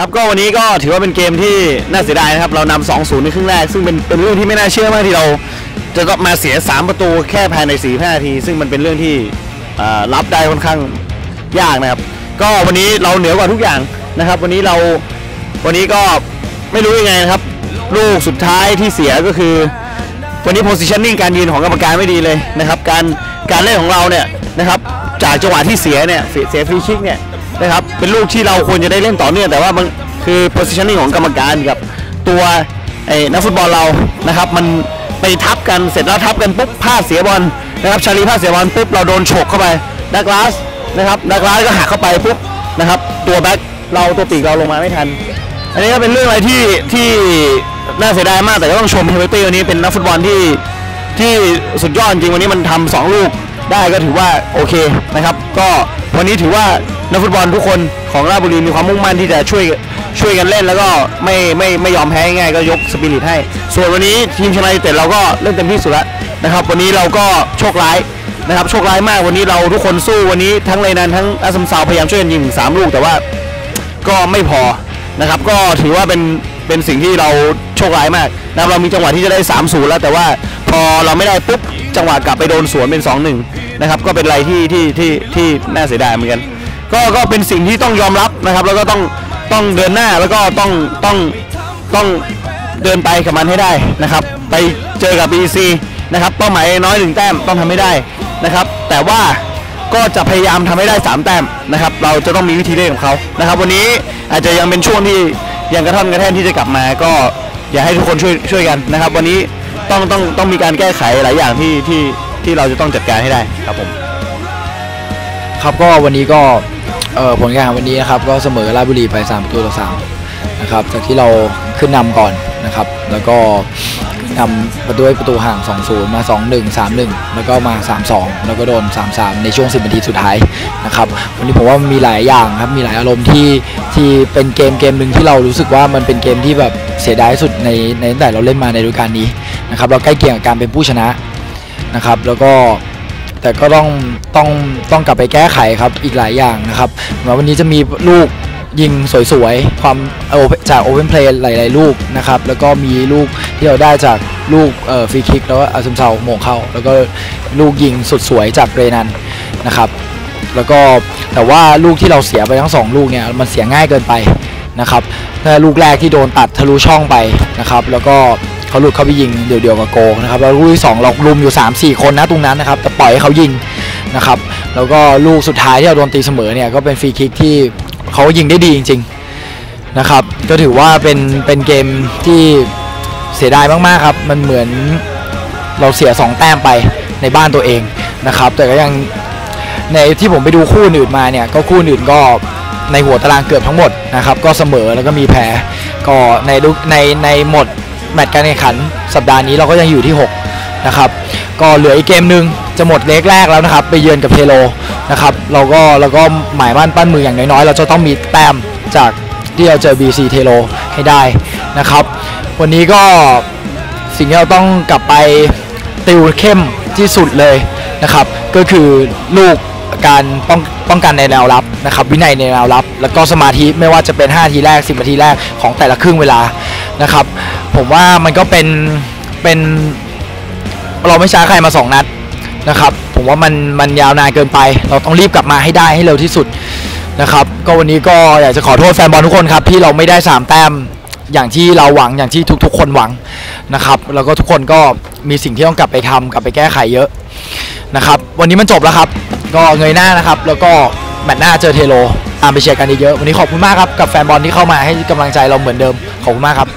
ครับก็วันนี้ก็ถือว่าเป็นเกมที่น่าเสียดายนะครับ เรานำ2-0ในครึ่งแรก ซึ่งเป็นเป็นเรื่องที่ไม่น่าเชื่อมากที่เรา จะต้องมาเสีย 3 ประตูแค่ภายใน4 5นาที ซึ่งมันเป็นเรื่องที่รับได้ค่อนข้างยากนะครับ ก็วันนี้เราเหนือกว่าทุกอย่างนะครับ วันนี้เราวันนี้ก็ไม่รู้ยังไงนะครับ ลูกสุดท้ายที่เสียก็คือ วันนี้ positioning การยืนของกรรมการไม่ดีเลยนะครับ การการเล่นของเราเนี่ยนะครับจากจังหวะที่เสียเนี่ยเสียเสียฟรีคิกเนี่ย นะครับเป็นลูกที่เราควรจะได้เล่นต่อเนื่องแต่ว่ามันคือ positioning ของกรรมการกับตัวไอ้นักฟุตบอลเรานะครับมันไปทับกันเสร็จแล้วทับกันปุ๊บพลาดเสียบอลนะครับชาลีพลาดเสียบอลปุ๊บเราโดนฉกเข้าไปดักลาสนะครับดักลาสก็หักเข้าไปปุ๊บนะครับตัวแบ็คเราตัวปีกเราลงมาไม่ทัน อันนี้ก็เป็นเรื่องอะไรที่ที่น่าเสียดายมากแต่ก็ต้องชมเฮเบตี้วันนี้เป็นนักฟุตบอลที่ที่สุดยอดจริงวันนี้มันทำสองลูก ได้ก็ถือว่าโอเคนะครับ ก็วันนี้ถือว่านักฟุตบอลทุกคนของราชบุรีมีความมุ่งมั่นที่จะช่วยช่วยกันเล่นแล้วก็ไม่ไม่ไม่ยอมแพ้ง่ายก็ยกสปิริตให้ ส่วนวันนี้ทีมชนะแต่เราก็เล่นเต็มที่สุดแล้วนะครับ วันนี้เราก็โชคร้ายนะครับโชคร้ายมากวันนี้เราทุกคนสู้วันนี้ทั้งเลนันทั้งอาซัมซาวพยายามช่วยกันยิงสามลูกแต่ว่าก็ไม่พอนะครับก็ถือว่าเป็นเป็นสิ่งที่เราโชคร้ายมากนะเรามีจังหวะที่จะได้3 0แล้วแต่ว่าพอเราไม่ได้ปุ๊บ จังหวะกลับไปโดนสวนเป็น2 1นะครับก็เป็นอะไรที่ที่ที่ที่น่าเสียดายเหมือนกันก็ก็เป็นสิ่งที่ต้องยอมรับนะครับ แล้วก็ต้องต้องเดินหน้าแล้วก็ต้องต้องต้องเดินไปกับมันให้ได้นะครับ ไปเจอกับ BC นะครับเป้าหมายน้อยหนึ่งแต้มต้องทำให้ได้นะครับ แต่ว่าก็จะพยายามทำให้ได้ 3 แต้มนะครับ เราจะต้องมีวิธีเล่นของเขานะครับ วันนี้อาจจะยังเป็นช่วงที่ยังกระท่อนกระแท่นที่จะกลับมา ก็อยากให้ทุกคนช่วยช่วยกันนะครับ วันนี้ ต้องต้องต้องมีการแก้ไขหลายอย่างที่ที่ที่เราจะต้องจัดการให้ได้ครับผม ครับก็วันนี้ก็เออผลงานวันนี้นะครับ ก็เสมอราชบุรีไป3ประตูต่อ3นะครับจากที่เราขึ้นนำก่อนนะครับ แล้วก็นำประตูให้ประตูห่าง 2-0 มา 2-1 3-1 แล้วก็มา 3-2 แล้วก็โดน 3-3 ในช่วง 10 นาทีสุดท้ายนะครับ วันนี้ผมว่ามันมีหลายอย่างครับ มีหลายอารมณ์ที่ที่เป็นเกมเกมหนึ่งที่เรารู้สึกว่ามันเป็นเกมที่แบบเสียดายสุดในในตั้งแต่เราเล่นมาในฤดูกาลนี้ นะครับเราใกล้เคียงกับการเป็นผู้ชนะนะครับแล้วก็แต่ก็ต้องต้องต้องกลับไปแก้ไขครับอีกหลายอย่างนะครับแม้วันนี้จะมีลูกยิงสวยๆ ความจากโอเพนเพลย์หลายๆ ลูกนะครับ แล้วก็มีลูกที่เราได้จากลูกเอฟรีคิกแล้วก็อาซึมเซาโมงเข้า แล้วก็ลูกยิงสุดสวยจากเรนันนะครับ แล้วก็แต่ว่าลูกที่เราเสียไปทั้งสองลูกเนี่ยมันเสียง่ายเกินไปนะครับลูกแรกที่โดนตัดทะลุช่องไปนะครับ แล้วก็ เขาหลุดเข้าไปยิงเดี่ยวๆกับโกนะครับแล้วลูกที่สองเราลุมอยู่ 3-4 คนนะตรงนั้นนะครับแต่ปล่อยให้เขายิงนะครับแล้วก็ลูกสุดท้ายที่เราโดนตีเสมอเนี่ยก็เป็นฟรีคิกที่เขายิงได้ดีจริงๆนะครับก็ถือว่าเป็นเป็นเกมที่เสียดายมากๆครับมันเหมือนเราเสีย 2 แต้มไปในบ้านตัวเองนะครับแต่ก็ยังในที่ผมไปดูคู่อื่นมาเนี่ยก็คู่อื่นก็ในหัวตารางเกือบทั้งหมดนะครับก็เสมอแล้วก็มีแพ้ก็ในลูกในในหมด แมตช์การแข่งขันสัปดาห์นี้เราก็ยังอยู่ที่ 6 นะครับ ก็เหลืออีกเกมหนึ่งจะหมดเล็กแรกแล้วนะครับ ไปเยือนกับเทโลนะครับเราก็เราก็หมายมั่นปั้นมืออย่างน้อยๆ เราจะต้องมีแต้มจากที่เราเจอ BC เทโลให้ได้นะครับ วันนี้ก็สิ่งที่เราต้องกลับไปติวเข้มที่สุดเลยนะครับ ก็คือลูกการป้องป้องกันในแนวรับนะครับ วินัยในแนวรับ แล้วก็สมาธิไม่ว่าจะเป็น5นาทีแรก 10นาทีแรกของแต่ละครึ่งเวลานะครับ ผมว่ามันก็เป็นเป็นเราไม่ช้าใครมา2นัดนะครับ ผมว่ามันมันยาวนานเกินไป เราต้องรีบกลับมาให้ได้ให้เร็วที่สุดนะครับ ก็วันนี้ก็อยากจะขอโทษแฟนบอลทุกคนครับที่เราไม่ได้3แต้มอย่างที่เราหวังอย่างที่ทุกๆ คนหวังนะครับแล้วก็ทุกคนก็มีสิ่งที่ต้องกลับไปทำกลับไปแก้ไขเยอะนะครับวันนี้มันจบแล้วครับ ก็เงยหน้านะครับ แล้วก็แมตช์หน้าเจอเทโลตามไปเชียร์กันเยอะวันนี้ขอบคุณมากครับกับแฟนบอลที่เข้ามาให้กำลังใจเราเหมือนเดิมขอบคุณมากครับ